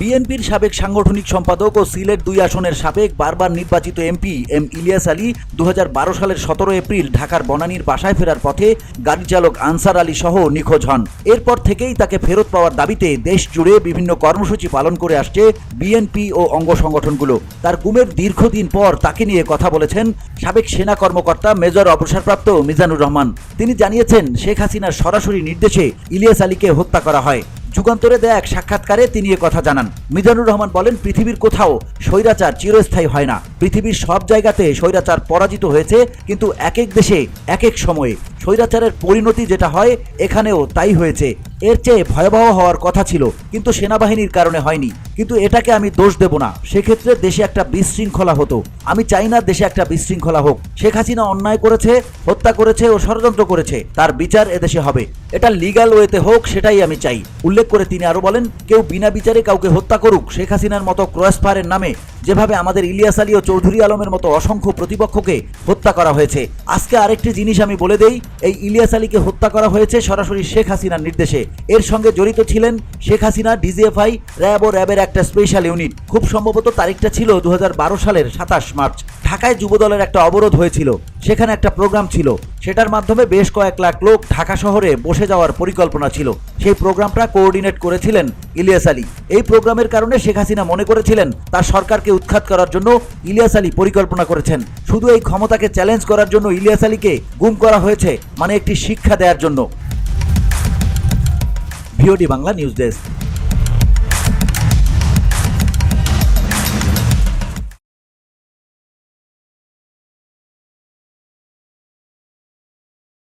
বিএনপির সাবেক সাংগঠনিক সম্পাদক ও সিলেট দুই আসনের সাবেক বারবার নির্বাচিত এমপি এম ইলিয়াস আলী দু হাজার বারো সালের সতেরো এপ্রিল ঢাকার বনানীর বাসায় ফেরার পথে গাড়ি চালক আনসার আলী সহ নিখোঁজ হন। এরপর থেকেই তাকে ফেরত পাওয়ার দাবিতে দেশ জুড়ে বিভিন্ন কর্মসূচি পালন করে আসছে বিএনপি ও অঙ্গ সংগঠনগুলো। তার গুমের দীর্ঘদিন পর তাকে নিয়ে কথা বলেছেন সাবেক সেনা কর্মকর্তা মেজর অবসরপ্রাপ্ত মিজানুর রহমান। তিনি জানিয়েছেন, শেখ হাসিনার সরাসরি নির্দেশে ইলিয়াস আলীকে হত্যা করা হয়। যুগান্তরে দেয়া এক সাক্ষাৎকারে তিনি এ কথা জানান। মিজানুর রহমান বলেন, পৃথিবীর কোথাও স্বৈরাচার চিরস্থায়ী হয় না। পৃথিবীর সব জায়গাতে স্বৈরাচার পরাজিত হয়েছে, কিন্তু এক এক দেশে এক এক সময়ে স্বৈরাচারের পরিণতি যেটা হয়, এখানেও তাই হয়েছে। এর চেয়ে ভয়াবহ হওয়ার কথা ছিল, কিন্তু সেনাবাহিনীর কারণে হয়নি। কিন্তু এটাকে আমি দোষ দেব না। সেক্ষেত্রে দেশে একটা বিশৃঙ্খলা হতো। আমি চাই না দেশে একটা বিশৃঙ্খলা হোক। শেখ হাসিনা অন্যায় করেছে, হত্যা করেছে ও ষড়যন্ত্র করেছে। তার বিচার এদেশে হবে। এটা লিগ্যাল ওয়েতে হোক, সেটাই আমি চাই। উল্লেখ করে তিনি আরও বলেন, কেউ বিনা বিচারে কাউকে হত্যা করুক, শেখ হাসিনার মতো ক্রসফায়ারের নামে, যেভাবে আমাদের ইলিয়াস আলী ও চৌধুরী আলমের মতো অসংখ্য প্রতিপক্ষকে হত্যা করা হয়েছে। আজকে আরেকটি জিনিস আমি বলে দেই, এই ইলিয়াস আলীকে হত্যা করা হয়েছে সরাসরি শেখ হাসিনার নির্দেশে। এর সঙ্গে জড়িত ছিলেন শেখ হাসিনা, ডিজিএফআই, র্যাব ও র্যাবের একটা স্পেশাল ইউনিট খুব সম্ভবত তারিখটা ছিল দু সালের সাতাশ মার্চ। ঢাকায় যুবদলের একটা অবরোধ হয়েছিল। সেখানে একটা প্রোগ্রাম ছিল। সেটার মাধ্যমে বেশ কয়েক লাখ লোক ঢাকা শহরে বসে যাওয়ার পরিকল্পনা ছিল। সেই প্রোগ্রামটা কোঅর্ডিনেট করেছিলেন ইলিয়াস আলী। এই প্রোগ্রামের কারণে শেখ হাসিনা মনে করেছিলেন, তার সরকারকে উৎখাত করার জন্য ইলিয়াস আলী পরিকল্পনা করেছেন। শুধু এই ক্ষমতাকে চ্যালেঞ্জ করার জন্য ইলিয়াস আলীকে গুম করা হয়েছে মানে একটি শিক্ষা দেওয়ার জন্য। VOD Bangla news desk.